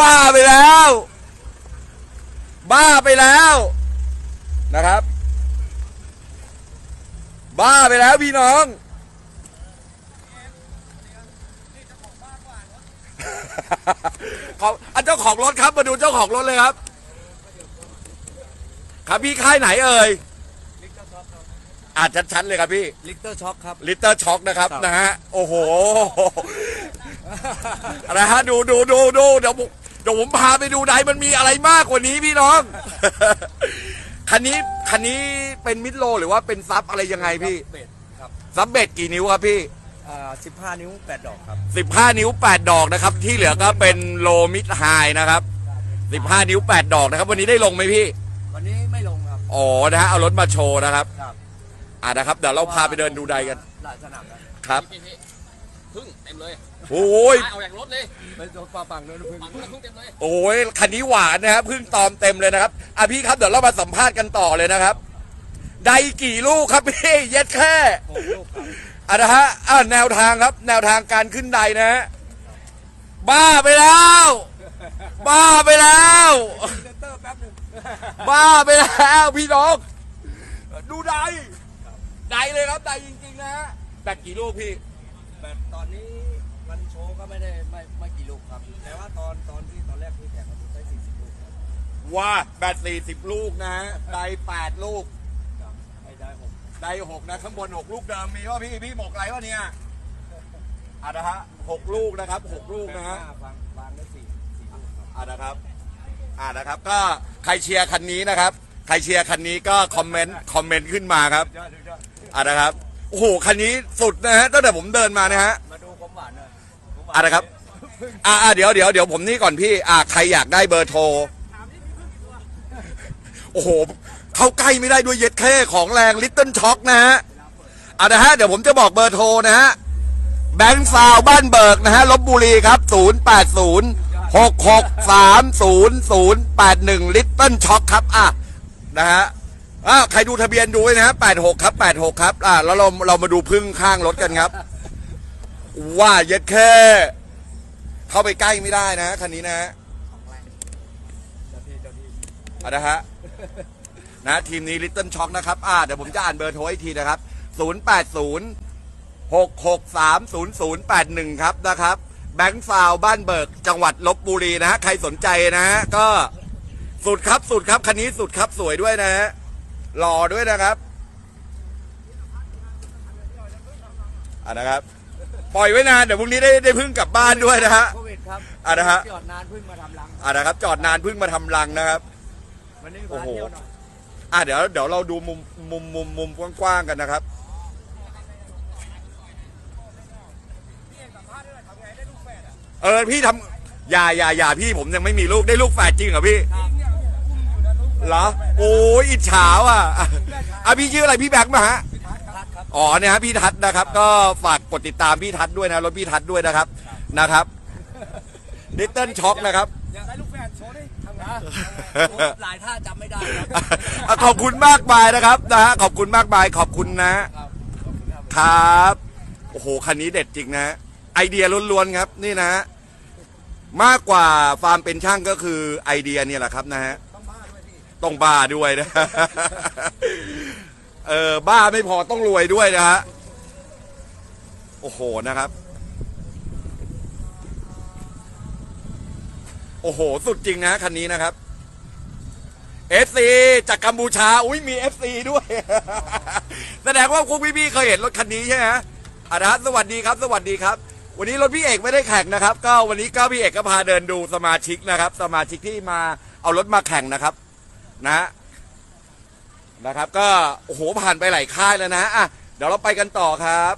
บ้าไปแล้ว บ้าไปแล้วนะครับ บ้าไปแล้วพี่น้องเขาอันเจ้าของรถครับมาดูเจ้าของรถเลยครับ ครับพี่ค่ายไหนเอ่ยอาจจะชัดๆเลยครับพี่ลิกเตอร์ช็อคครับลิตเตอร์ช็อคนะครับครับนะฮะโอ้โหนะฮะดูดูดูดูเดี๋ยวผมเดี๋ยวผมพาไปดูใดมันมีอะไรมากกว่านี้พี่น้อง คันนี้คันนี้เป็นมิดโลหรือว่าเป็นซับอะไรยังไงพี่ เบสครับซับเบ็ดกี่นิ้วครับพี่ อ่าสิบห้านิ้วแปดดอกครับ 15 นิ้ว 8 ดอกนะครับ ที่เหลือก็เป็นโลมิดไฮนะครับ 15 นิ้ว 8 ดอกนะครับ วันนี้ได้ลงไหมพี่ วันนี้ไม่ลงครับอ๋อนะฮะเอารถมาโชว์นะครับ ครับอ่านะครับ เดี๋ยวเราพาไปเดินดูใดกัน หลายสนามนะครับ พี่พี่ พึ่งเต็มเลยโอ้ยเอาอย่างรถเลยเป็นตัวปลาปังด้วยนะเพื่อนฝั่งนู้นพึ่งเต็มเลยโอ้ยคันนี้หวานนะครับเพิ่งตอมเต็มเลยนะครับอะพี่ครับเดี๋ยวเรามาสัมภาษณ์กันต่อเลยนะครับ ได้กี่ลูกครับพี่เย็ดแค่หกลูกครับอะนะฮะอะแนวทางครับ แนวทางการขึ้นใดนะฮะบ้าไปแล้ว บ้าไปแล้วเซนเตอร์แป๊บหนึงบ้าไปแล้ว พี่น้องดูใดใดเลยครับใดจริงๆนะฮะแบตกี่ลูกพี่ แบบตอนนี้มันโชว์ก็ไม่ได้ไม่ไม่กี่ลูกครับ แต่ว่าตอนตอนที่ตอนแรกที่แข่งมันได้สี่สิบลูกครับว่าแบตสี่สิบลูกนะฮะใดแปดลูกครับไม่ได้หกใดหกนะข้างบนหกลูกเดิมมีว่าพี่พี่หมกอะไรวะเนี่ยอะนะฮะหกลูกนะครับหกลูกนะฮะแปดห้าฟังฟังได้สี่สี่ลูกครับอะนะครับอะนะครับก็ใครเชียร์คันนี้นะครับ ใครเชียร์คันนี้ก็คอมเมนต์คอมเมนต์ขึ้นมาครับยอดยอดอะนะครับ โอ้โหคันนี้สุดนะฮะตั้งแต่ผมเดินมานะฮะมาดูความหวานหน่อยความหวานอะนะครับอะอะเดี๋ยวเดี๋ยวเดี๋ยวผมนี่ก่อนพี่ อะใครอยากได้เบอร์โทรโอ้โหเข้าใกล้ไม่ได้ด้วยเย็ดแค่ของแรงลิตเติ้ลช็อคนะฮะอะนะฮะเดี๋ยวผมจะบอกเบอร์โทรนะฮะแบงค์ซาวบ้านเบิกนะฮะลบบุรีครับ 0 8 0 6 6 3 0 0 8 1 ลิตเติ้ลช็อคครับอะนะฮะ อะใครดูทะเบียนดูไว้นะฮะ86ครับ86ครับ อะแล้วเราเรามาดูพึ่งข้างรถกันครับ ว่าเย็ดแค่ เข้าไปใกล้ไม่ได้นะคันนี้นะฮะเจ้าที่เจ้าที่อะนะฮะ นะทีมนี้ลิตเติ้ลช็อคนะครับ อ่า เดี๋ยวผมจะอ่านเบอร์โทรอีกทีนะครับ080 663 0081ครับนะครับ แบงค์ฟาวบ้านเบิก จังหวัดลบบุรีนะฮะ ใครสนใจนะฮะ ก็สุดครับสุดครับ คันนี้สุดครับสวยด้วยนะฮะ หล่อด้วยนะครับอะนะครับ ปล่อยไว้นานเดี๋ยวพรุ่งนี้ได้ได้พึ่งกลับบ้านด้วยนะฮะ โควิดครับอะนะฮะ จอดนานเพิ่งมาทำรัง อะนะครับ จอดนานพึ่งมาทำรังนะครับ วันนี้โอ้มาโหเที่ยวหน่อยอะเดี๋ยวเดี๋ยวเราดูมุมมุมมุมมุมกว้างๆกันนะครับ เออพี่ทำอย่าอย่าอย่าพี่ผมยังไม่มีลูกได้ลูกแฝดจริงเหรอพี่ เหรอ โอ้ยอิจฉาว่ะอะอะพี่ชื่ออะไรพี่แบงค์มาฮะทัดครับอ๋อเนี่ยฮะพี่ทัศน์นะครับ ก็ฝากกดติดตามพี่ทัศน์ด้วยนะรถพี่ทัศน์ด้วยนะครับนะครับดิจิตอลช็อคนะครับ อยากได้ลูกแฝดโชว์ดิทำงานหลายท่าจำไม่ได้ครับอะขอบคุณมากมายนะครับนะฮะขอบคุณมากมายขอบคุณนะครับขอบคุณครับ ครับโอ้โหคันนี้เด็ดจริงนะ ไอเดียล้วนๆครับนี่นะ มากกว่าฟาร์มเป็นช่างก็คือไอเดียเนี่ยแหละครับนะฮะ ต้องบ้าด้วยนะ เออบ้าไม่พอต้องรวยด้วยนะฮะ โอ้โหนะครับ โอ้โห สุดจริงนะคันนี้นะครับ FC จากกัมพูชา อุ้ยมี FC ด้วย แสดงว่าพวกพี่ๆเคยเห็นรถคันนี้ใช่ไหมฮะอะนะสวัสดีครับ สวัสดีครับ วันนี้รถพี่เอกไม่ได้แข่งนะครับ ก็วันนี้ก็พี่เอกก็พาเดินดูสมาชิกนะครับ สมาชิกที่มาเอารถมาแข่งนะครับ นะ นะครับ ก็โอ้โหผ่านไปหลายค่ายแล้วนะอะเดี๋ยวเราไปกันต่อครับ